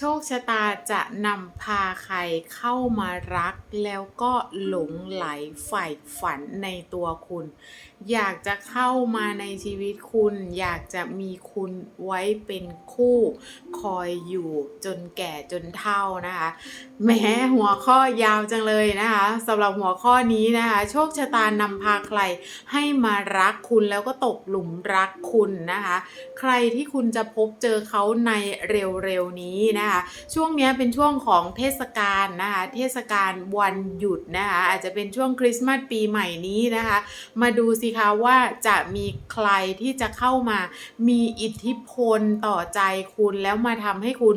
โชคชะตาจะนำพาใครเข้ามารัก แล้วก็หลงไหลใฝ่ฝันในตัวคุณอยากจะเข้ามาในชีวิตคุณ อยากจะมีคุณไว้เป็นคู่คอยอยู่จนแก่จนเฒ่านะคะแม้หัวข้อยาวจังเลยนะคะสำหรับหัวข้อนี้นะคะโชคชะตานำพาใครให้มารักคุณแล้วก็ตกหลุมรักคุณนะคะ ใครที่คุณจะพบเจอเขาในเร็วๆนี้นะคะช่วงนี้เป็นช่วงของเทศกาลนะคะเทศกาลวันหยุดนะคะอาจจะเป็นช่วงคริสต์มาสปีใหม่นี้นะคะมาดูสิคะว่าจะมีใครที่จะเข้ามามีอิทธิพลต่อใจคุณแล้วมาทำให้คุณ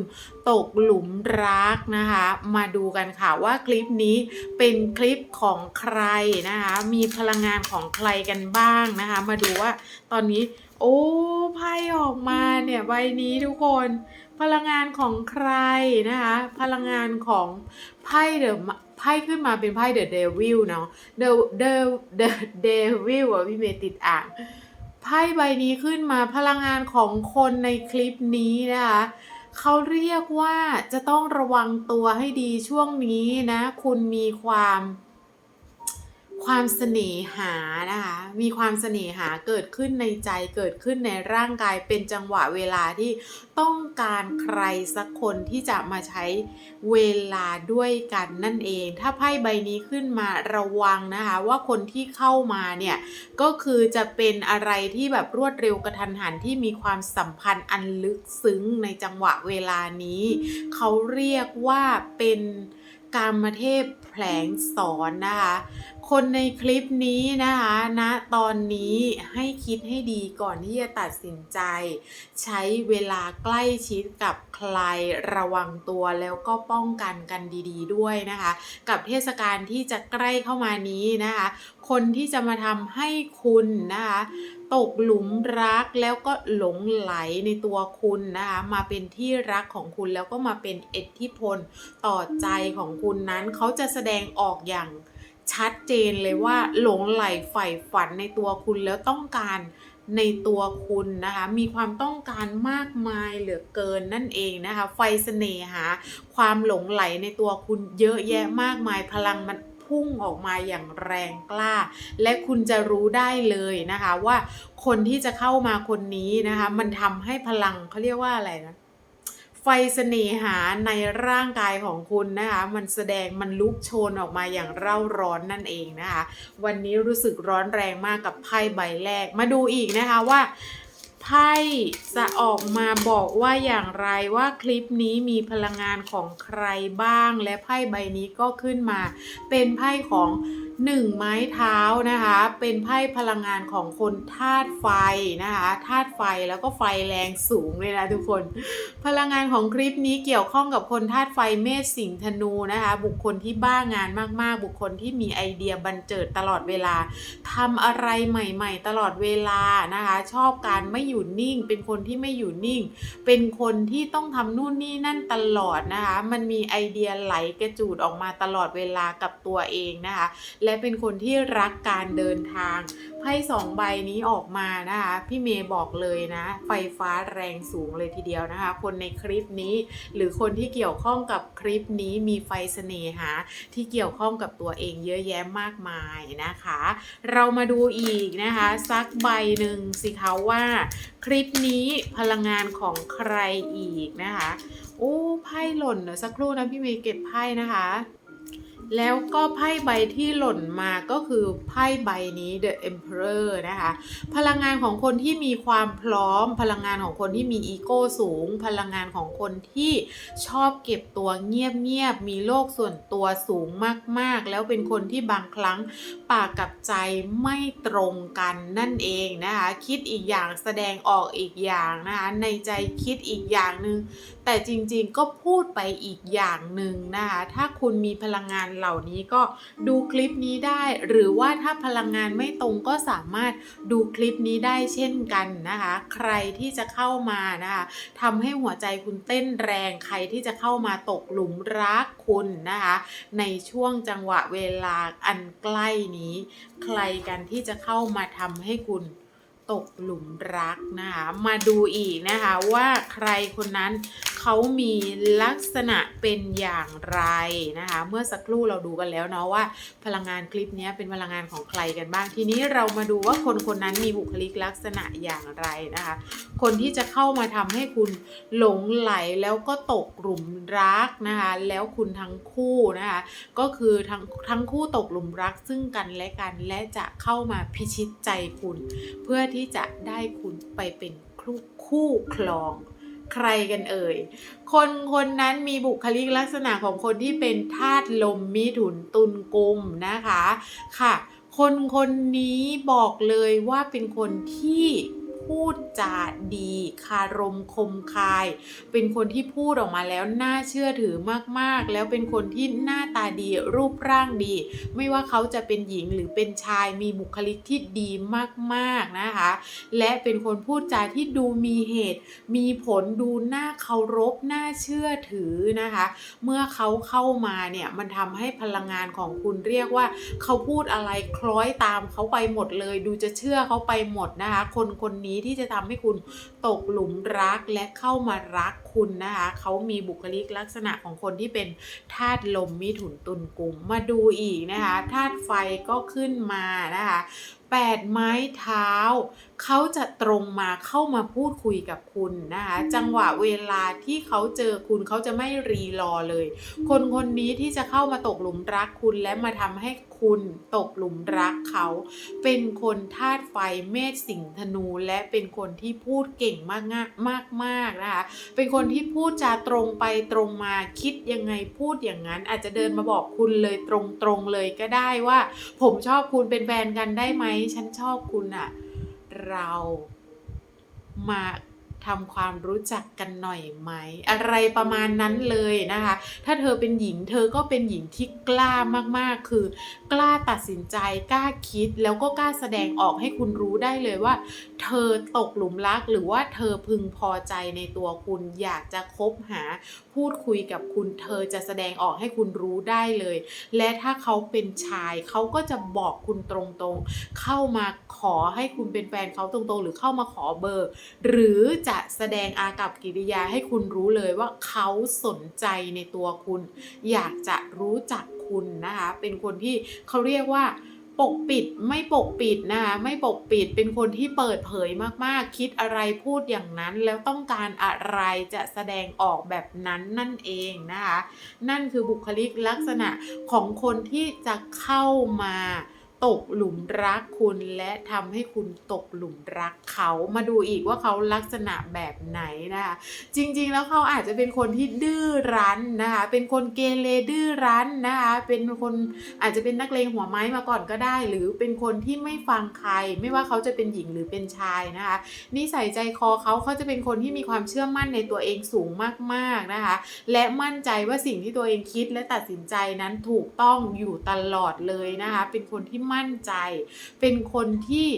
ตกหลุมรักนะคะ มาดูกันค่ะว่าคลิปนี้เป็นคลิปของใครนะคะ มีพลังงานของใครกันบ้างนะคะ มาดูว่าตอนนี้โอ้ไพ่ออกมาเนี่ยใบนี้ทุกคน พลังงานของใครนะคะ พลังงานของไพ่เดอะ ไพ่ขึ้นมาเป็นไพ่เดอะเดวิลเนาะเดอะเดอะเดอะเดวิลอะพี่เมย์ติดอ่างไพ่ใบนี้ขึ้นมาพลังงานของคนในคลิปนี้นะคะเขาเรียกว่าจะต้องระวังตัวให้ดีช่วงนี้นะ คุณมีความ ความเสน่หานะคะ มีความเสน่หาเกิดขึ้นในใจเกิดขึ้นในร่างกายเป็นจังหวะเวลาที่ต้องการใครสักคนที่จะมาใช้เวลาด้วยกันนั่นเอง ถ้าไพ่ใบนี้ขึ้นมาระวังนะคะ ว่าคนที่เข้ามาเนี่ย ก็คือจะเป็นอะไรที่แบบรวดเร็วกระทันหันที่มีความสัมพันธ์อันลึกซึ้งในจังหวะเวลานี้ เขาเรียกว่าเป็นกามเทพแผลงสอนนะคะคนในคลิปนี้นะคะณนะตอนนี้ให้คิดให้ดีก่อนที่จะตัดสินใจ ใช้เวลาใกล้ชิดกับใครระวังตัวแล้วก็ป้องกันกันดีๆด้วยนะคะ กับเทศกาลที่จะใกล้เข้ามานี้นะคะ คนที่จะมาทำให้คุณนะคะตกหลุมรักแล้วก็หลงไหลในตัวคุณนะคะมาเป็นที่รักของคุณแล้วก็มาเป็นเอทธิพลต่อใจของคุณนั้นเขาจะแสดงออกอย่าง ชัดเจนเลยว่าหลงไหลใฝ่ฝันในตัวคุณแล้วต้องการในตัวคุณนะคะ มีความต้องการมากมายเหลือเกินนั่นเองนะคะ ไฟเสน่หา ความหลงไหลในตัวคุณเยอะแยะมากมายพลังมันพุ่งออกมาอย่างแรงกล้า และคุณจะรู้ได้เลยนะคะว่าคนที่จะเข้ามาคนนี้นะคะ มันทำให้พลังเขาเรียกว่าอะไรนะ ไฟเสน่หาในร่างกายของคุณนะคะ มันแสดงมันลุกโชนออกมาอย่างเร่าร้อนนั่นเองนะคะ วันนี้รู้สึกร้อนแรงมากกับไพ่ใบแรกมาดูอีกนะคะว่า ไพ่จะออกมาบอกว่าอย่างไรว่าคลิปนี้มีพลังงานของใครบ้าง และไพ่ใบนี้ก็ขึ้นมา เป็นไพ่ของหนึ่งไม้เท้านะคะ เป็นไพ่พลังงานของคนธาตุไฟนะคะธาตุไฟแล้วก็ไฟแรงสูงเลยนะทุกคน พลังงานของคลิปนี้เกี่ยวข้องกับคนธาตุไฟเมษสิงห์ธนูนะคะ บุคคลที่บ้างานมากๆ บุคคลที่มีไอเดียบันเจิดตลอดเวลาทำอะไรใหม่ ๆ ตลอดเวลานะคะ ชอบการไม่อยู่นิ่ง เป็นคนที่ไม่อยู่นิ่ง เป็นคนที่ต้องทำนู่นนี่นั่นตลอดนะคะ มันมีไอเดียไหลกระจูดออกมาตลอดเวลากับตัวเองนะคะ และเป็นคนที่รักการเดินทางไพ่สองใบนี้ออกมานะคะ พี่เมย์บอกเลยนะ ไฟฟ้าแรงสูงเลยทีเดียวนะคะ คนในคลิปนี้ หรือคนที่เกี่ยวข้องกับคลิปนี้มีไฟเสน่หา ที่เกี่ยวข้องกับตัวเองเยอะแยะมากมายนะคะ เรามาดูอีกนะคะ สักใบหนึ่งสิคะว่าคลิปนี้พลังงานของใครอีกนะคะ โอ้ไพ่หล่นเดี๋ยวสักครู่นะพี่เมย์เก็บไพ่นะคะ แล้วก็ไพ่ใบที่หล่นมาก็คือไพ่ใบนี้ The Emperor นะคะ พลังงานของคนที่มีความพร้อม พลังงานของคนที่มีอีโก้สูง พลังงานของคนที่ชอบเก็บตัวเงียบๆ มีโลกส่วนตัวสูงมากๆ แล้วเป็นคนที่บางครั้งปากกับใจไม่ตรงกันนั่นเองนะคะ คิดอีกอย่างแสดงออกอีกอย่างนะคะในใจคิดอีกอย่างหนึ่งแต่จริงๆก็พูดไปอีกอย่างหนึ่งนะคะถ้าคุณมีพลังงานเหล่านี้ก็ดูคลิปนี้ได้ หรือว่าถ้าพลังงานไม่ตรงก็สามารถดูคลิปนี้ได้เช่นกันนะคะ ใครที่จะเข้ามานะคะทำให้หัวใจคุณเต้นแรงใครที่จะเข้ามาตกหลุมรักคุณนะคะ ในช่วงจังหวะเวลาอันใกล้นี้ ใครกันที่จะเข้ามาทำให้คุณตกหลุมรักนะคะ มาดูอีกนะคะว่าใครคนนั้น เขามีลักษณะเป็นอย่างไรนะคะ เมื่อสักครู่เราดูกันแล้วเนาะว่า พลังงานคลิปนี้เป็นพลังงานของใครกันบ้าง ทีนี้เรามาดูว่าคนคนนั้นมีบุคลิกลักษณะอย่างไรนะคะ คนที่จะเข้ามาทำให้คุณหลงไหลแล้วก็ตกหลุมรักนะคะ แล้วคุณทั้งคู่นะคะ ก็คือทั้งทั้งคู่ตกหลุมรักซึ่งกันและกันและจะเข้ามาพิชิตใจคุณ เพื่อที่จะได้คุณไปเป็นคู่คู่ครอง ใครกันเอ่ย คนคนนั้นมีบุคลิกลักษณะของคนที่เป็นธาตุลมมิถุนตุลกุมนะคะค่ะ คนคนนี้บอกเลยว่าเป็นคนที่ พูดจาดีคารมคมคาย เป็นคนที่พูดออกมาแล้วน่าเชื่อถือมากๆ แล้วเป็นคนที่หน้าตาดีรูปร่างดี ไม่ว่าเขาจะเป็นหญิงหรือเป็นชายมีบุคลิกที่ดีมากๆนะคะ และเป็นคนพูดจาที่ดูมีเหตุ มีผลดูน่าเคารพน่าเชื่อถือนะคะ เมื่อเขาเข้ามาเนี่ยมันทำให้พลังงานของคุณเรียกว่า เขาพูดอะไรคล้อยตามเขาไปหมดเลย ดูจะเชื่อเขาไปหมดนะคะ คนคนนี้ที่จะทำให้คุณตกหลุมรักและเข้ามารักคุณนะคะเขามีบุคลิกลักษณะของคนที่เป็นธาตุลมมิถุนตุลกุมมาดูอีกนะคะธาตุไฟก็ขึ้นมานะคะแปดไม้เท้า เขาจะตรงมาเข้ามาพูดคุยกับคุณนะคะจังหวะเวลาที่เขาเจอคุณเขาจะไม่รีรอเลย คนคนนี้ที่จะเข้ามาตกหลุมรักคุณและมาทำให้คุณตกหลุมรักเขา เป็นคนธาตุไฟเมษสิงห์ธนูและเป็นคนที่พูดเก่งมากมากมากๆนะคะเป็นคนที่พูดจาตรงไปตรงมาคิดยังไงพูดอย่างนั้น อาจจะเดินมาบอกคุณเลยตรงๆเลยก็ได้ว่า ผมชอบคุณเป็นแฟนกันได้ไหมฉันชอบคุณอะ เรามา ทำความรู้จักกันหน่อยไหม อะไรประมาณนั้นเลยนะคะ ถ้าเธอเป็นหญิงเธอก็เป็นหญิงที่กล้ามากๆ คือ กล้าตัดสินใจกล้าคิดแล้วก็กล้าแสดงออกให้คุณรู้ได้เลยว่า เธอตกหลุมรักหรือว่าเธอพึงพอใจในตัวคุณอยากจะคบหา พูดคุยกับคุณเธอจะแสดงออกให้คุณรู้ได้เลย และถ้าเขาเป็นชายเขาก็จะบอกคุณตรงๆ เข้ามาขอให้คุณเป็นแฟนเขาตรงๆ หรือเข้ามาขอเบอร์ หรือจะะแสดงอากับกิริยาให้คุณรู้เลยว่าเขาสนใจในตัวคุณ อยากจะรู้จักคุณนะคะ เป็นคนที่เขาเรียกว่าปกปิดไม่ปกปิดนะคะไม่ปกปิดเป็นคนที่เปิดเผยมากๆ คิดอะไรพูดอย่างนั้น แล้วต้องการอะไรจะแสดงออกแบบนั้นนั่นเองนะคะ นั่นคือบุคลิกลักษณะของคนที่จะเข้ามา ตกหลุมรักคุณและทำให้คุณตกหลุมรักเขามาดูอีกว่าเขาลักษณะแบบไหนนะคะจริงๆแล้วเขาอาจจะเป็นคนที่ดื้อรั้นนะคะเป็นคนเกเรดื้อรั้นนะคะเป็นคนอาจจะเป็นนักเลงหัวไม้มาก่อนก็ได้ หรือเป็นคนที่ไม่ฟังใคร ไม่ว่าเขาจะเป็นหญิงหรือเป็นชายนะคะนิสัยใจคอเขาเขาจะเป็นคนที่มีความเชื่อมั่นในตัวเองสูงมากๆนะคะและมั่นใจว่าสิ่งที่ตัวเองคิดและตัดสินใจนั้นถูกต้องอยู่ตลอดเลยนะคะเป็นคนที่มั่นใจ เป็นคนที่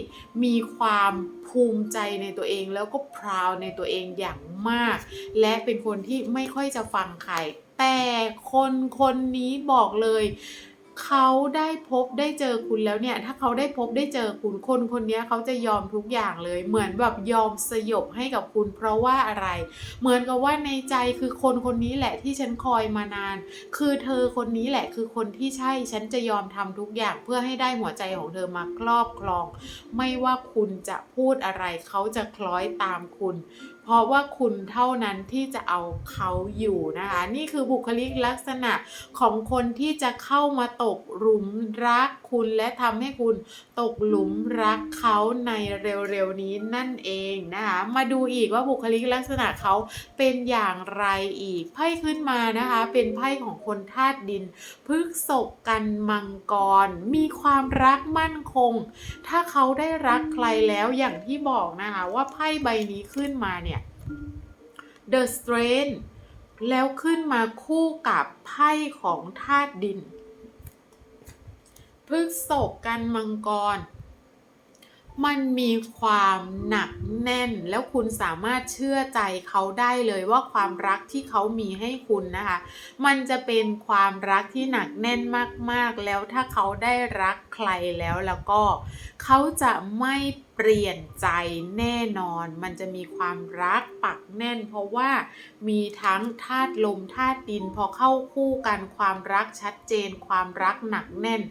มีความภูมิใจในตัวเองแล้วก็พราวในตัวเองอย่างมาก และเป็นคนที่ไม่ค่อยจะฟังใครแต่คนคนนี้บอกเลย เขาได้พบได้เจอคุณแล้วเนี่ย ถ้าเขาได้พบได้เจอคุณคนคนนี้เขาจะยอมทุกอย่างเลย เหมือนแบบยอมสยบให้กับคุณ เพราะว่าอะไร เหมือนกับว่าในใจคือคนคนนี้แหละที่ฉันคอยมานาน คือเธอคนนี้แหละคือคนที่ใช่ฉันจะยอมทำทุกอย่างเพื่อให้ได้หัวใจของเธอมาครอบครอง ไม่ว่าคุณจะพูดอะไร เขาจะคล้อยตามคุณ เพราะว่าคุณเท่านั้นที่จะเอาเขาอยู่นะคะ นี่คือบุคลิกลักษณะของคนที่จะเข้ามาตกหลุมรักคุณและทำให้คุณตกหลุมรักเขาในเร็วๆนี้นั่นเองนะคะมาดูอีกว่าบุคลิกลักษณะเขาเป็นอย่างไรอีกไพ่ขึ้นมานะคะ เป็นไพ่ของคนธาตุดินพฤกษกกันมังกร มีความรักมั่นคง ถ้าเขาได้รักใครแล้วอย่างที่บอกนะคะ ว่าไพ่ใบนี้ขึ้นมาเนี่ย The Strength แล้วขึ้นมาคู่กับไพ่ของธาตุดินพฤกษกกันมังกร มันมีความหนักแน่นแล้วคุณสามารถเชื่อใจเขาได้เลยว่าความรักที่เขามีให้คุณนะคะ มันจะเป็นความรักที่หนักแน่นมากๆ แล้วถ้าเขาได้รักใครแล้วแล้วก็ เขาจะไม่เปลี่ยนใจแน่นอน มันจะมีความรักปักแน่น เพราะว่ามีทั้งธาตุลมธาตุดินพอเข้าคู่กันความรักชัดเจน ความรักหนักแน่น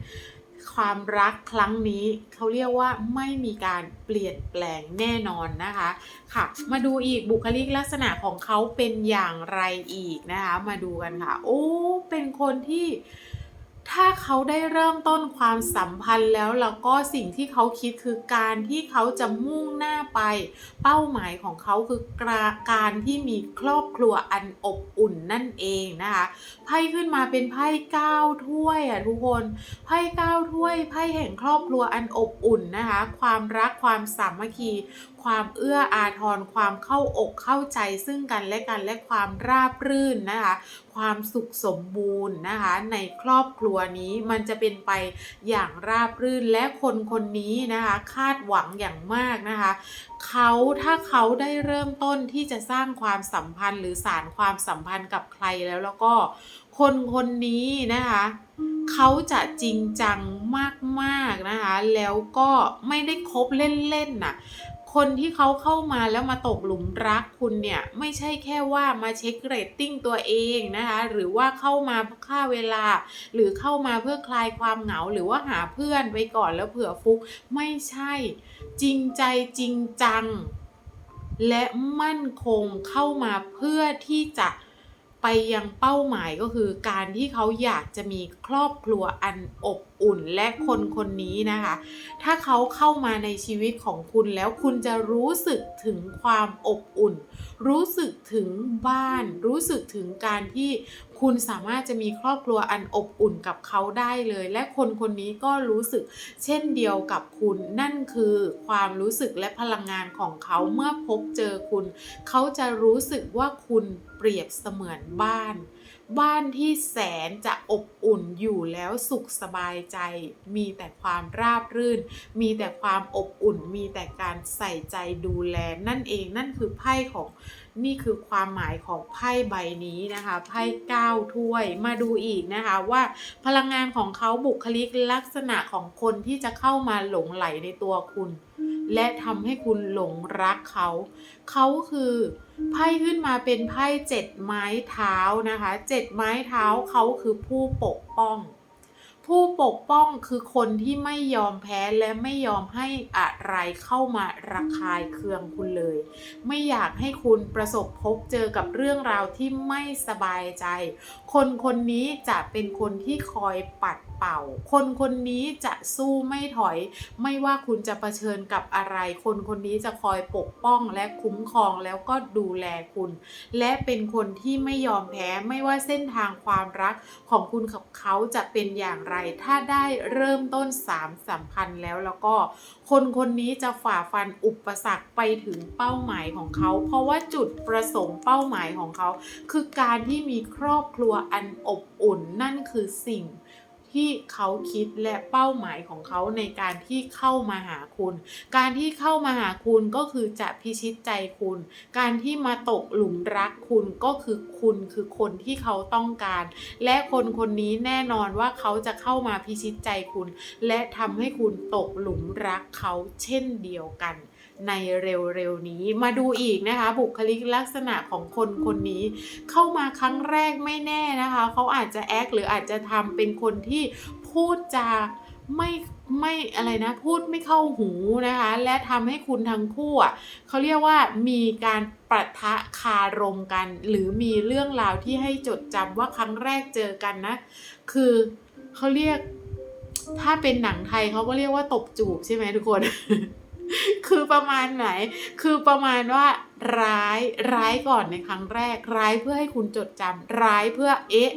ความรักครั้งนี้เขาเรียกว่าไม่มีการเปลี่ยนแปลงแน่นอนนะคะค่ะ มาดูอีกบุคลิกลักษณะของเขาเป็นอย่างไรอีกนะคะ มาดูกันค่ะ โอ้เป็นคนที่ ถ้าเขาได้เริ่มต้นความสัมพันธ์แล้วแล้วก็สิ่งที่เขาคิดคือการที่เขาจะมุ่งหน้าไป เป้าหมายของเขาคือกราการที่มีครอบครัวอันอบอุ่นนั่นเองนะคะไพ่ขึ้นมาเป็นไพ่เก้าถ้วยอะทุกคนไพ่เก้าถ้วยไพ่แห่งครอบครัวอันอบอุ่นนะคะ ความรักความสามัคคี ความเอื้ออาทรความเข้าอกเข้าใจซึ่งกันและกันและความราบรื่นนะคะ ความสุขสมบูรณ์นะคะ ในครอบครัวนี้มันจะเป็นไปอย่างราบรื่นและคนคนนี้นะคะ คาดหวังอย่างมากนะคะเขาถ้าเขาได้เริ่มต้นที่จะสร้างความสัมพันธ์ หรือสารความสัมพันธ์กับใครแล้วแล้วก็คนคนนี้นะคะเขาจะจริงจังมากๆนะคะ แล้วก็ไม่ได้คบเล่นๆน่ะ คนที่เขาเข้ามาแล้วมาตกหลุมรักคุณเนี่ย ไม่ใช่แค่ว่ามาเช็คเรตติ้งตัวเองนะคะ หรือว่าเข้ามาเพื่อฆ่าเวลา หรือเข้ามาเพื่อคลายความเหงา หรือว่าหาเพื่อนไว้ก่อนแล้วเผื่อฟุก ไม่ใช่ จริงใจจริงจัง และมั่นคงเข้ามาเพื่อที่จะ ไปยังเป้าหมายก็คือการที่เขาอยากจะมีครอบครัวอันอบอุ่นและคนคนนี้นะคะ ถ้าเขาเข้ามาในชีวิตของคุณแล้วคุณจะรู้สึกถึงความอบอุ่น รู้สึกถึงบ้าน รู้สึกถึงการที่คุณสามารถจะมีครอบครัวอันอบอุ่นกับเขาได้เลย และคนคนนี้ก็รู้สึกเช่นเดียวกับคุณนั่นคือความรู้สึกและพลังงานของเขาเมื่อพบเจอคุณ เขาจะรู้สึกว่าคุณ ปรียบเสมือนบ้าน บ้านที่แสนจะอบอุ่นอยู่แล้วสุขสบายใจ มีแต่ความราบรื่น มีแต่ความอบอุ่น มีแต่การใส่ใจดูแลนั่นเองนั่นคือไพ่ของนี่คือความหมายของไพ่ใบนี้นะคะไพ่เก้าถ้วยมาดูอีกนะคะว่าพลังงานของเขาบุคลิกลักษณะของคนที่จะเข้ามาหลงไหลในตัวคุณ และทำให้คุณหลงรักเขา เขาคือไพ่ขึ้นมาเป็นไพ่เจ็ดไม้เท้านะคะเจ็ดไม้เท้าเขาคือผู้ปกป้อง ผู้ปกป้องคือคนที่ไม่ยอมแพ้และไม่ยอมให้อะไรเข้ามาระคายเคืองคุณเลย ไม่อยากให้คุณประสบพบเจอกับเรื่องราวที่ไม่สบายใจ คนคนนี้จะเป็นคนที่คอยปัด เป่า คนคนนี้จะสู้ไม่ถอย ไม่ว่าคุณจะเผชิญกับอะไร คนคนนี้จะคอยปกป้องและคุ้มครองแล้วก็ดูแลคุณ และเป็นคนที่ไม่ยอมแพ้ไม่ว่าเส้นทางความรักของคุณกับเขาจะเป็นอย่างไร ถ้าได้เริ่มต้นสามสัมพันธ์แล้วแล้วก็ คนคนนี้จะฝ่าฟันอุปสรรคไปถึงเป้าหมายของเขา เพราะว่าจุดประสงค์เป้าหมายของเขา คือการที่มีครอบครัวอันอบอุ่นนั่นคือสิ่ง ที่เขาคิดและเป้าหมายของเขาในการที่เข้ามาหาคุณ การที่เข้ามาหาคุณก็คือจะพิชิตใจคุณ การที่มาตกหลุมรักคุณก็คือคุณคือคนที่เขาต้องการ และคนคนนี้แน่นอนว่าเขาจะเข้ามาพิชิตใจคุณ และทำให้คุณตกหลุมรักเขาเช่นเดียวกัน ในเร็วๆนี้ มาดูอีกนะคะ บุคลิกลักษณะของคนคนนี้ เข้ามาครั้งแรกไม่แน่นะคะ เขาอาจจะแอคหรืออาจจะทำเป็นคนที่พูดจาไม่ไม่อะไรนะพูดไม่เข้าหูนะคะ และทำให้คุณทั้งคู่อะเขาเรียกว่ามีการประทะคารมกัน หรือมีเรื่องราวที่ให้จดจำว่าครั้งแรกเจอกันนะ คือเขาเรียกถ้าเป็นหนังไทยเขาก็เรียกว่าตบจูบใช่ไหมทุกคน คือประมาณไหน คือประมาณว่าร้าย ร้ายก่อนในครั้งแรก ร้ายเพื่อให้คุณจดจำร้ายเพื่อเอ๊ะ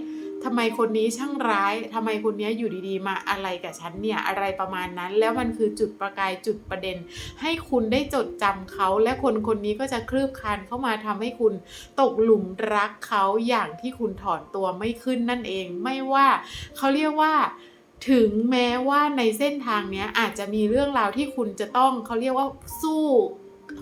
ทำไมคนนี้ช่างร้าย ทำไมคนนี้อยู่ดีๆ มาอะไรกับฉันเนี่ย อะไรประมาณนั้น แล้วมันคือจุดประกายจุดประเด็น ให้คุณได้จดจำเขา และคนคนนี้ก็จะคลืบคลานเข้ามาทำให้คุณตกหลุมรักเขาอย่างที่คุณถอนตัวไม่ขึ้นนั่นเอง ไม่ว่าเขาเรียกว่า ถึงแม้ว่าในเส้นทางเนี้ยอาจจะมีเรื่องราวที่คุณจะต้องเขาเรียกว่าสู้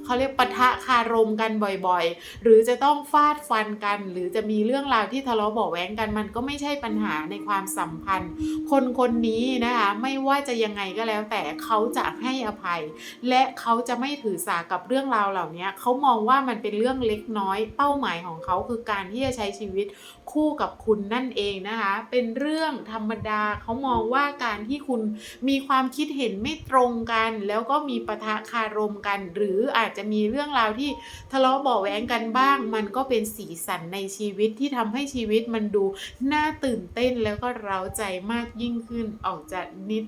เขาเรียกปะทะคารมกันบ่อยๆ หรือจะต้องฟาดฟันกัน หรือจะมีเรื่องราวที่ทะเลาะเบาะแว้งกันมันก็ไม่ใช่ปัญหาในความสัมพันธ์ คนคนนี้นะคะไม่ว่าจะยังไงก็แล้ว แต่เขาจะให้อภัย และเขาจะไม่ถือสากับเรื่องราวเหล่านี้เขามองว่ามันเป็นเรื่องเล็กน้อย เป้าหมายของเขาคือการที่จะใช้ชีวิตคู่กับคุณนั่นเองนะคะ เป็นเรื่องธรรมดาเขามองว่าการที่คุณมีความคิดเห็นไม่ตรงกัน แล้วก็มีปะทะคารมกัน หรืออาจจะมีเรื่องราวที่ทะเลาะเบาะแวงกันบ้าง มันก็เป็นสีสันในชีวิตที่ทำให้ชีวิตมันดูน่าตื่นเต้นแล้วก็เร้าใจมากยิ่งขึ้นออกจากนิด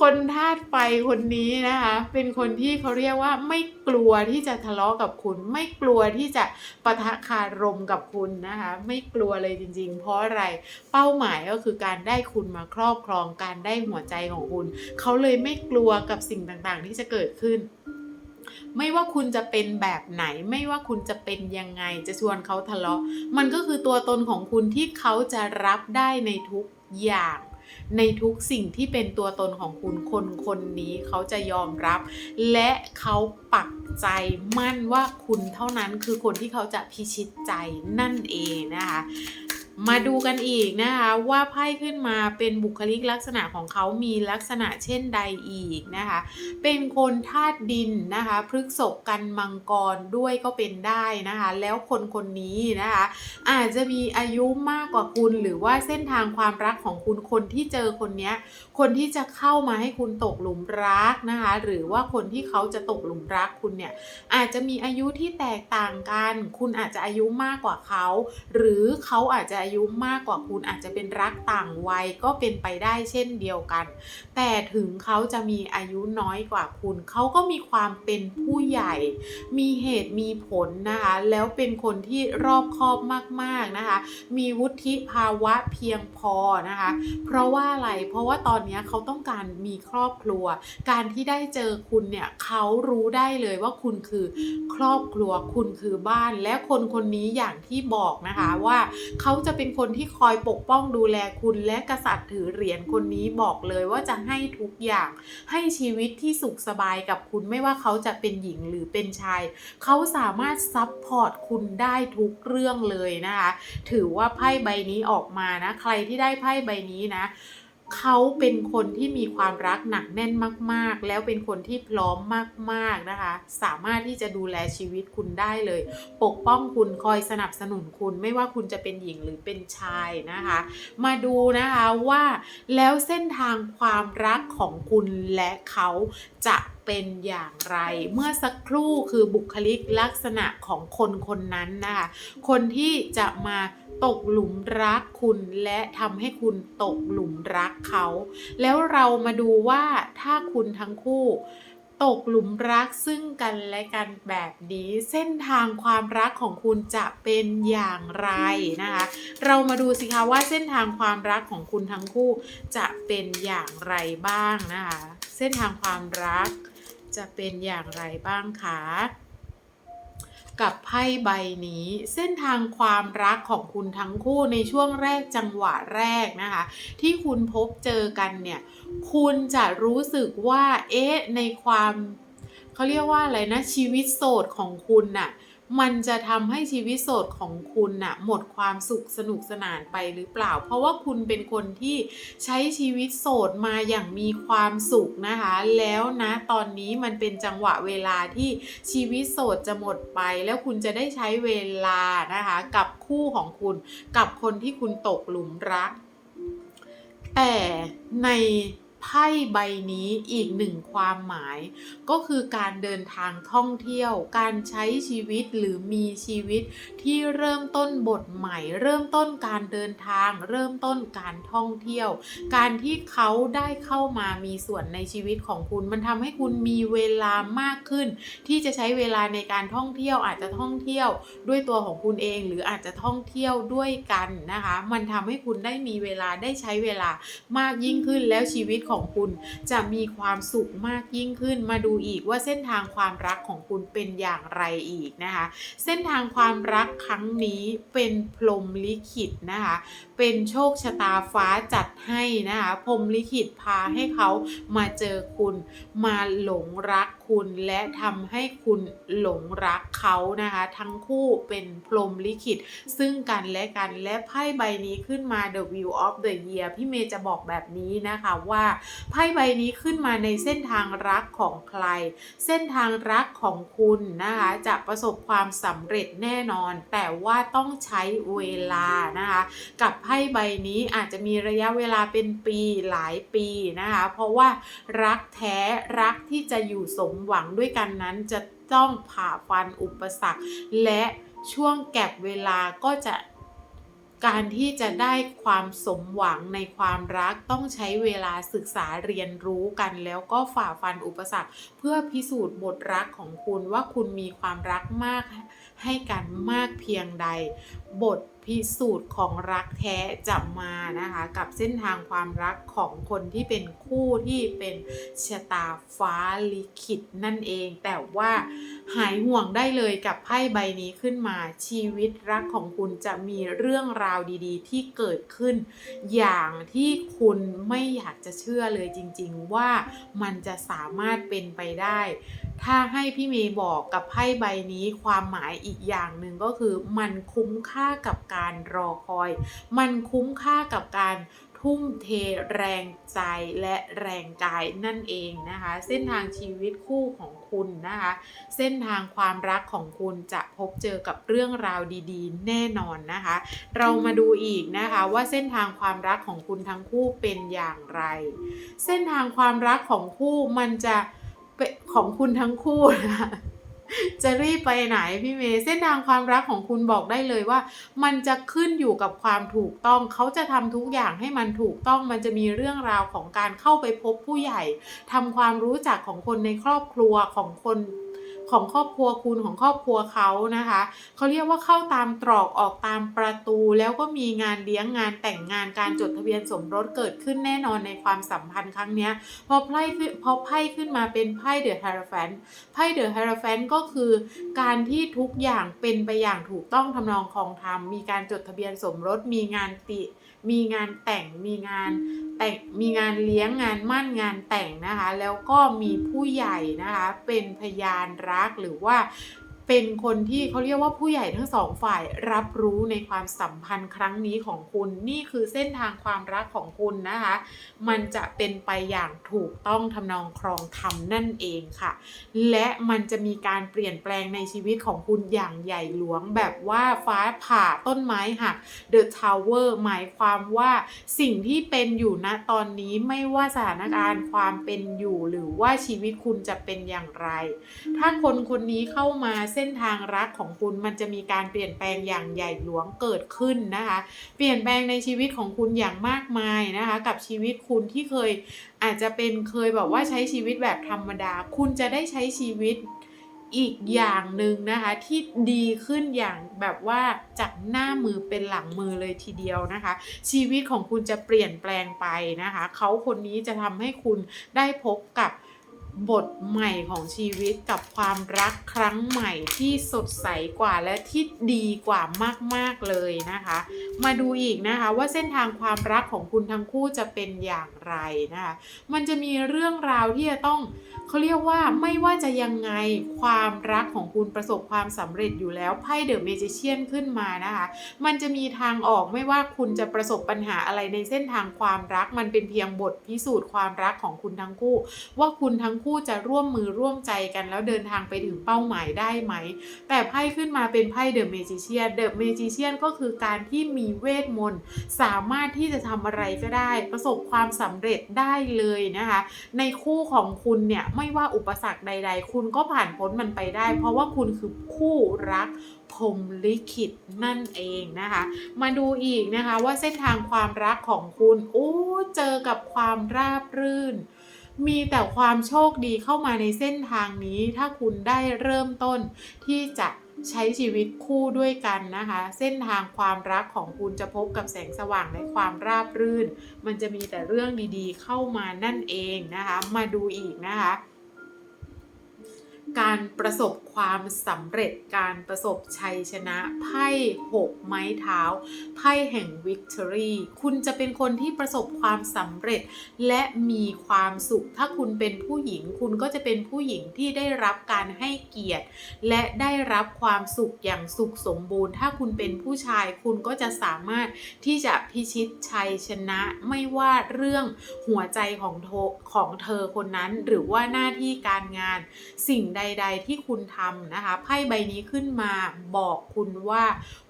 คนธาตุไฟคนนี้นะคะ เป็นคนที่เขาเรียกว่าไม่กลัวที่จะทะเลาะกับคุณ ไม่กลัวที่จะปะทะคารมกับคุณนะคะไม่กลัวเลยจริง ๆ เพราะอะไรเป้าหมายก็คือการได้คุณมาครอบครองการได้หัวใจของคุณ เขาเลยไม่กลัวกับสิ่งต่างๆ ที่จะเกิดขึ้นไม่ว่าคุณจะเป็นแบบไหน ไม่ว่าคุณจะเป็นยังไงจะชวนเขาทะเลาะ มันก็คือตัวตนของคุณที่เขาจะรับได้ในทุกอย่าง ในทุกสิ่งที่เป็นตัวตนของคุณคนคนนี้เขาจะยอมรับ และเขาปักใจมั่นว่าคุณเท่านั้นคือคนที่เขาจะพิชิตใจนั่นเองนะคะ มาดูกันอีกนะคะว่าไพ่ขึ้นมาเป็นบุคลิกลักษณะของเขามีลักษณะเช่นใดอีกนะคะ เป็นคนธาตุดินนะคะพฤกษกันมังกรด้วยก็เป็นได้นะคะ แล้วคนคนนี้นะคะ อาจจะมีอายุมากกว่าคุณหรือว่าเส้นทางความรักของคุณคนที่เจอคนเนี้ยคนที่จะเข้ามาให้คุณตกหลุมรักนะคะ หรือว่าคนที่เขาจะตกหลุมรักคุณเนี่ยอาจจะมีอายุที่แตกต่างกัน คุณอาจจะอายุมากกว่าเขา หรือเขาอาจจะอายุมากกว่าคุณอาจจะเป็นรักต่างวัยก็เป็นไปได้เช่นเดียวกัน แต่ถึงเขาจะมีอายุน้อยกว่าคุณ เขาก็มีความเป็นผู้ใหญ่ มีเหตุมีผลนะคะ แล้วเป็นคนที่รอบคอบมากๆนะคะ มีวุฒิภาวะเพียงพอนะคะ เพราะว่าอะไร เพราะว่าตอนนี้เขาต้องการมีครอบครัว การที่ได้เจอคุณเนี่ยเขารู้ได้เลยว่าคุณคือครอบครัว คุณคือบ้าน และคนคนนี้อย่างที่บอกนะคะว่าเขาจะเป็นคนที่คอยปกป้องดูแลคุณและกษัตริย์ถือเหรียญคนนี้บอกเลยว่าจะให้ทุกอย่าง ให้ชีวิตที่สุขสบายกับคุณไม่ว่าเขาจะเป็นหญิงหรือเป็นชาย เขาสามารถซับพอร์ตคุณได้ทุกเรื่องเลยนะคะ ถือว่าไพ่ใบนี้ออกมานะ ใครที่ได้ไพ่ใบนี้นะ เขาเป็นคนที่มีความรักหนักแน่นมาก ๆ แล้วเป็นคนที่พร้อมมาก ๆ นะคะ สามารถที่จะดูแลชีวิตคุณได้เลย ปกป้องคุณคอยสนับสนุนคุณไม่ว่าคุณจะเป็นหญิงหรือเป็นชายนะคะ มาดูนะคะว่าแล้วเส้นทางความรักของคุณและเขาจะเป็นอย่างไร เมื่อสักครู่คือบุคลิกลักษณะของคนคนนั้นนะคะ คนที่จะมา ตกหลุมรักคุณและทำให้คุณตกหลุมรักเขา แล้วเรามาดูว่าถ้าคุณทั้งคู่ ตกหลุมรักซึ่งกันและกันแบบนี้ เส้นทางความรักของคุณจะเป็นอย่างไรนะคะ เรามาดูสิคะว่าเส้นทางความรักของคุณทั้งคู่จะเป็นอย่างไรบ้างนะคะ เส้นทางความรักจะเป็นอย่างไรบ้างคะ กับไพ่ใบนี้ เส้นทางความรักของคุณทั้งคู่ในช่วงแรกจังหวะแรกนะคะ ที่คุณพบเจอกันเนี่ย คุณจะรู้สึกว่า เอ๊ะ ในความเขาเรียกว่าอะไรนะชีวิตโสดของคุณน่ะ มันจะทำให้ชีวิตโสดของคุณน่ะหมดความสุขสนุกสนานไปหรือเปล่า เพราะว่าคุณเป็นคนที่ใช้ชีวิตโสดมาอย่างมีความสุขนะคะ แล้วนะตอนนี้มันเป็นจังหวะเวลาที่ชีวิตโสดจะหมดไป แล้วคุณจะได้ใช้เวลานะคะ กับคู่ของคุณกับคนที่คุณตกหลุมรัก แต่ใน ไพ่ใบนี้อีกหนึ่งความหมาย ก็คือการเดินทางท่องเที่ยว การใช้ชีวิตหรือมีชีวิตที่เริ่มต้นบทใหม่ เริ่มต้นการเดินทาง เริ่มต้นการท่องเที่ยว การที่เขาได้เข้ามามีส่วนในชีวิตของคุณ มันทำให้คุณมีเวลามากขึ้น ที่จะใช้เวลาในการท่องเที่ยวอาจจะท่องเที่ยว ด้วยตัวของคุณเอง หรืออาจจะท่องเที่ยวด้วยกันนะคะ มันทำให้คุณได้มีเวลาได้ใช้เวลามากยิ่งขึ้นแล้วชีวิตของของคุณจะมีความสุขมากยิ่งขึ้น มาดูอีกว่าเส้นทางความรักของคุณเป็นอย่างไรอีกนะคะ เส้นทางความรักครั้งนี้เป็นพรหมลิขิตนะคะ เป็นโชคชะตาฟ้าจัดให้นะคะพรหมลิขิตพาให้เขามาเจอคุณ มาหลงรักคุณและทำให้คุณหลงรักเขานะคะ ทั้งคู่เป็นพรหมลิขิต ซึ่งกันและกันและไพ่ใบนี้ขึ้นมา The View of the Year พี่เมย์จะบอกแบบนี้นะคะว่าไพ่ใบนี้ขึ้นมาในเส้นทางรักของใคร เส้นทางรักของคุณนะคะจะประสบความสำเร็จแน่นอน แต่ว่าต้องใช้เวลานะคะกับไพ่ใบนี้อาจจะมีระยะเวลาเป็นปีหลายปีนะคะเพราะว่ารักแท้รักที่จะอยู่สมหวังด้วยกันนั้นจะต้องผ่าฟันอุปสรรค และช่วงแก็บเวลาก็จะ การที่จะได้ความสมหวังในความรักต้องใช้เวลาศึกษาเรียนรู้กัน แล้วก็ฝ่าฟันอุปสรรค เพื่อพิสูจน์บทรักของคุณว่าคุณมีความรักมากให้กันมากเพียงใด บท พิสูจน์ของรักแท้จะมานะคะ กับเส้นทางความรักของคนที่เป็นคู่ที่เป็นชะตาฟ้าลิขิตนั่นเอง แต่ว่าหายห่วงได้เลยกับไพ่ใบนี้ขึ้นมา ชีวิตรักของคุณจะมีเรื่องราวดีๆ ที่เกิดขึ้น อย่างที่คุณไม่อยากจะเชื่อเลยจริง ๆ ว่ามันจะสามารถเป็นไปได้ ถ้าให้พี่เมย์บอกกับไพ่ใบนี้ความหมายอีกอย่างหนึ่งก็คือมันคุ้มค่ากับการรอคอย มันคุ้มค่ากับการทุ่มเทแรงใจและแรงกายนั่นเองนะคะ เส้นทางชีวิตคู่ของคุณนะคะ เส้นทางความรักของคุณจะพบเจอกับเรื่องราวดีๆ แน่นอนนะคะ เรามาดูอีกนะคะว่าเส้นทางความรักของคุณทั้งคู่เป็นอย่างไร เส้นทางความรักของคู่มันจะ ของคุณทั้งคู่นะจะรีบไปไหนพี่เมย์เส้นทางความรักของคุณบอกได้เลยว่า มันจะขึ้นอยู่กับความถูกต้อง เขาจะทำทุกอย่างให้มันถูกต้องมันจะมีเรื่องราวของการเข้าไปพบผู้ใหญ่ทำความรู้จักของคนในครอบครัวของคน ของครอบครัวคุณของครอบครัวเขานะคะเขาเรียกว่าเข้าตามตรอกออกตามประตู แล้วก็มีงานเลี้ยงงานแต่งงานการจดทะเบียนสมรสเกิดขึ้นแน่นอนในความสัมพันธ์ครั้งนี้พอไพ่ขึ้นพอไพ่ขึ้นมาเป็นไพ่เดอะฮาร์แฟนไพ่เดอะฮาร์แฟนก็คือ การที่ทุกอย่างเป็นไปอย่างถูกต้องทำนองคองธรรมมีการจดทะเบียนสมรสมีงานติ มีงานแต่งมีงานแต่งมีงานเลี้ยงงานมั่นงานแต่งนะคะ แล้วก็มีผู้ใหญ่นะคะ เป็นพยานรักหรือว่า เป็นคนที่เขาเรียกว่าผู้ใหญ่ทั้งสองฝ่ายรับรู้ในความสัมพันธ์ครั้งนี้ของคุณ นี่คือเส้นทางความรักของคุณนะคะ มันจะเป็นไปอย่างถูกต้องทำนองครองธรรมนั่นเองค่ะ และมันจะมีการเปลี่ยนแปลงในชีวิตของคุณอย่างใหญ่หลวงแบบว่าฟ้าผ่าต้นไม้หัก The Tower หมายความว่าสิ่งที่เป็นอยู่ณตอนนี้ไม่ว่าสถานการณ์ความเป็นอยู่หรือว่าชีวิตคุณจะเป็นอย่างไร ถ้าคนคนนี้เข้ามาเส้นทางรักของคุณมันจะมีการเปลี่ยนแปลงอย่างใหญ่หลวงเกิดขึ้นนะคะ เปลี่ยนแปลงในชีวิตของคุณอย่างมากมายนะคะ กับชีวิตคุณที่เคยอาจจะเป็นเคยแบบว่าใช้ชีวิตแบบธรรมดา คุณจะได้ใช้ชีวิตอีกอย่างหนึ่งนะคะที่ดีขึ้นอย่างแบบว่าจากหน้ามือเป็นหลังมือเลยทีเดียวนะคะ ชีวิตของคุณจะเปลี่ยนแปลงไปนะคะ เขาคนนี้จะทำให้คุณได้พบกับ บทใหม่ของชีวิตกับความรักครั้งใหม่ที่สดใสกว่าและที่ดีกว่ามาก ๆ เลยนะคะ มาดูอีกนะคะว่าเส้นทางความรักของคุณทั้งคู่จะเป็นอย่างไรนะคะ มันจะมีเรื่องราวที่จะต้องเขาเรียกว่าไม่ว่าจะยังไงความรักของคุณประสบความสำเร็จอยู่แล้วไพ่เดอะเมจิเชียนขึ้นมานะคะ มันจะมีทางออกไม่ว่าคุณจะประสบปัญหาอะไรในเส้นทางความรัก มันเป็นเพียงบทพิสูจน์ความรักของคุณทั้งคู่ ว่าคุณทั้งคู่จะร่วมมือร่วมใจกันแล้วเดินทางไปถึงเป้าหมายได้ไหม แต่ไพ่ขึ้นมาเป็นไพ่เดอะเมจิเชียนเดอะเมจิเชียนก็คือการที่มีเวทมนต์สามารถที่จะทำอะไรก็ได้ ประสบความสำเร็จได้เลยนะคะ ในคู่ของคุณเนี่ยไม่ว่าอุปสรรคใด ๆ คุณก็ผ่านพ้นมันไปได้ เพราะว่าคุณคือคู่รักพรมลิขิตนั่นเองนะคะ มาดูอีกนะคะว่าเส้นทางความรักของคุณโอ้เจอกับความราบรื่น มีแต่ความโชคดีเข้ามาในเส้นทางนี้ ถ้าคุณได้เริ่มต้นที่จะใช้ชีวิตคู่ด้วยกันนะคะ เส้นทางความรักของคุณจะพบกับแสงสว่างและความราบรื่น มันจะมีแต่เรื่องดีๆ เข้ามานั่นเองนะคะ มาดูอีกนะคะ การประสบความสำเร็จการประสบชัยชนะไพ่หกไม้เท้าไพ่แห่งวิกตอรี่คุณจะเป็นคนที่ประสบความสำเร็จ และมีความสุข ถ้าคุณเป็นผู้หญิง คุณก็จะเป็นผู้หญิงที่ได้รับการให้เกียรติ และได้รับความสุขอย่างสุขสมบูรณ์ ถ้าคุณเป็นผู้ชายคุณก็จะสามารถที่จะพิชิตชัยชนะ ไม่ว่าเรื่องหัวใจของของเธอคนนั้นหรือว่าหน้าที่การงานสิ่งใดด ๆ ที่คุณทำนะคะไพ่ใบนี้ขึ้นมาบอกคุณว่า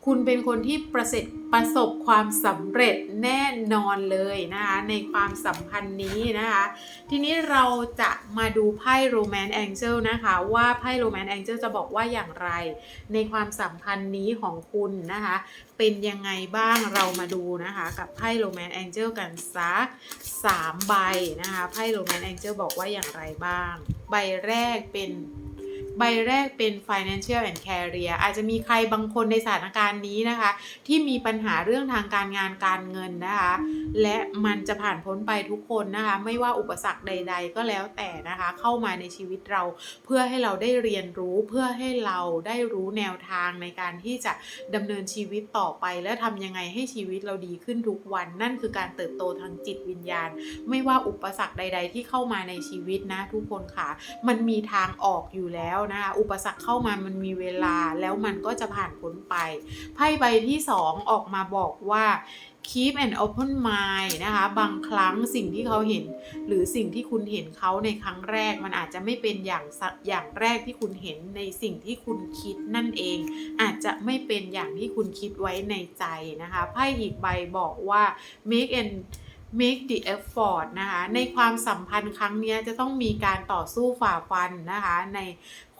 คุณเป็นคนที่ประสบประสบความสำเร็จแน่นอนเลยนะคะในความสัมพันธ์นี้นะคะ ทีนี้เราจะมาดูไพ่ Romance Angel นะคะว่าไพ่ Romance Angel จะบอกว่าอย่างไร ในความสัมพันธ์นี้ของคุณนะคะ เป็นยังไงบ้างเรามาดูนะคะกับไพ่ Romance Angel กันสัก3ใบนะคะไพ่ Romance Angel บอกว่าอย่างไรบ้าง ใบแรกเป็น ใบแรกเป็น financial and career อาจจะมีใครบางคนในสถานการณ์นี้นะคะ ที่มีปัญหาเรื่องทางการงานการเงินนะคะ และมันจะผ่านพ้นไปทุกคนนะคะ ไม่ว่าอุปสรรคใด ๆ ก็แล้วแต่นะคะ เข้ามาในชีวิตเราเพื่อให้เราได้เรียนรู้เพื่อให้เราได้รู้แนวทางในการที่จะดำเนินชีวิตต่อไป และทำยังไงให้ชีวิตเราดีขึ้นทุกวัน นั่นคือการเติบโตทางจิตวิญญาณ ไม่ว่าอุปสรรคใด ๆ ที่เข้ามาในชีวิตนะทุกคนค่ะ มันมีทางออกอยู่แล้วนะคะอุปสรรคเข้ามามันมีเวลาแล้วมันก็จะผ่านพ้นไป ไพ่ใบที่ 2 ออกมาบอกว่า keep an open mind นะคะ บางครั้งสิ่งที่เขาเห็น หรือสิ่งที่คุณเห็นเขาในครั้งแรก มันอาจจะไม่เป็นอย่างสอย่างแรกที่คุณเห็นในสิ่งที่คุณคิดนั่นเอง อาจจะไม่เป็นอย่างที่คุณคิดไว้ในใจนะคะไพ่อีกใบบอกว่า make an make the effort นะคะในความสัมพันธ์ครั้งเนี้ยจะต้องมีการต่อสู้ฝ่าฟันนะคะใน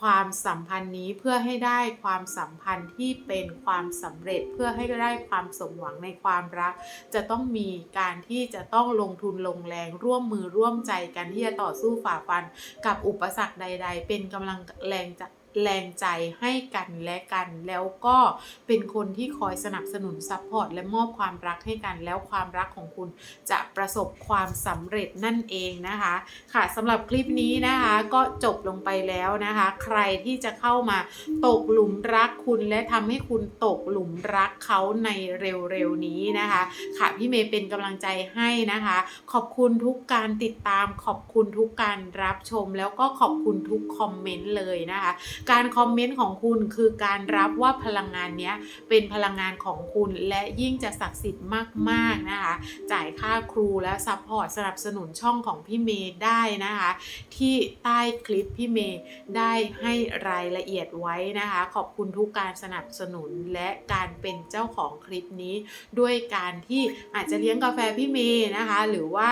ความสัมพันธ์นี้เพื่อให้ได้ความสัมพันธ์ที่เป็นความสำเร็จเพื่อให้ได้ความสมหวังในความรัก จะต้องมีการที่จะต้องลงทุนลงแรงร่วมมือร่วมใจกันที่จะต่อสู้ฝ่าฟันกับอุปสรรคใด ๆ เป็นกำลังแรงจะ แรงใจให้กันและกัน แล้วก็เป็นคนที่คอยสนับสนุนซัพพอร์ตและมอบความรักให้กัน แล้วความรักของคุณจะประสบความสำเร็จนั่นเองนะคะ ค่ะสำหรับคลิปนี้นะคะก็จบลงไปแล้วนะคะ ใครที่จะเข้ามาตกหลุมรักคุณและทำให้คุณตกหลุมรักเขาในเร็วๆนี้นะคะ ค่ะพี่เมย์เป็นกำลังใจให้นะคะ ขอบคุณทุกการติดตามขอบคุณทุกการรับชม แล้วก็ขอบคุณทุกคอมเมนต์เลยนะคะการคอมเมนต์ของคุณคือการรับว่าพลังงานเนี้ยเป็นพลังงานของคุณและยิ่งจะศักดิ์สิทธิ์มากๆนะคะ จ่ายค่าครูและซัพพอร์ตสนับสนุนช่องของพี่เมย์ได้นะคะ ที่ใต้คลิปพี่เมย์ได้ให้รายละเอียดไว้นะคะ ขอบคุณทุกการสนับสนุนและการเป็นเจ้าของคลิปนี้ ด้วยการที่อาจจะเลี้ยงกาแฟพี่เมย์นะคะ หรือว่า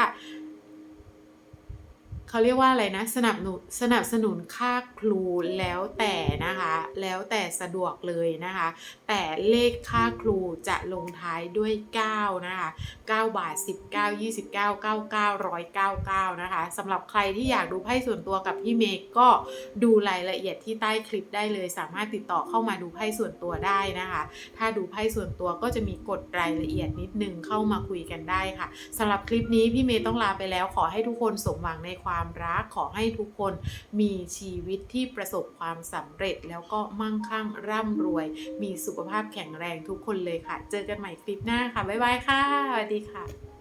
เขาเรียกว่าอะไรนะสนับสนุนสนับสนุนค่าครูแล้วแต่นะคะ แล้วแต่สะดวกเลยนะคะ แต่เลขค่าครูจะลงท้ายด้วย 9 นะคะ 9 บาท 19 29 99 199 นะคะสำหรับใครที่อยากดูไพ่ส่วนตัวกับพี่เมย์ก็ดูรายละเอียดที่ใต้คลิปได้เลย สามารถติดต่อเข้ามาดูไพ่ส่วนตัวได้นะคะ ถ้าดูไพ่ส่วนตัวก็จะมีกฎรายละเอียดนิดนึงเข้ามาคุยกันได้ค่ะสำหรับคลิปนี้พี่เมย์ต้องลาไปแล้วขอให้ทุกคนสมหวังในความความรักขอให้ทุกคนมีชีวิตที่ประสบความสำเร็จแล้วก็มั่งคั่งร่ำรวย มีสุขภาพแข็งแรงทุกคนเลยค่ะ เจอกันใหม่คลิปหน้าค่ะ บ๊ายบายค่ะสวัสดีค่ะ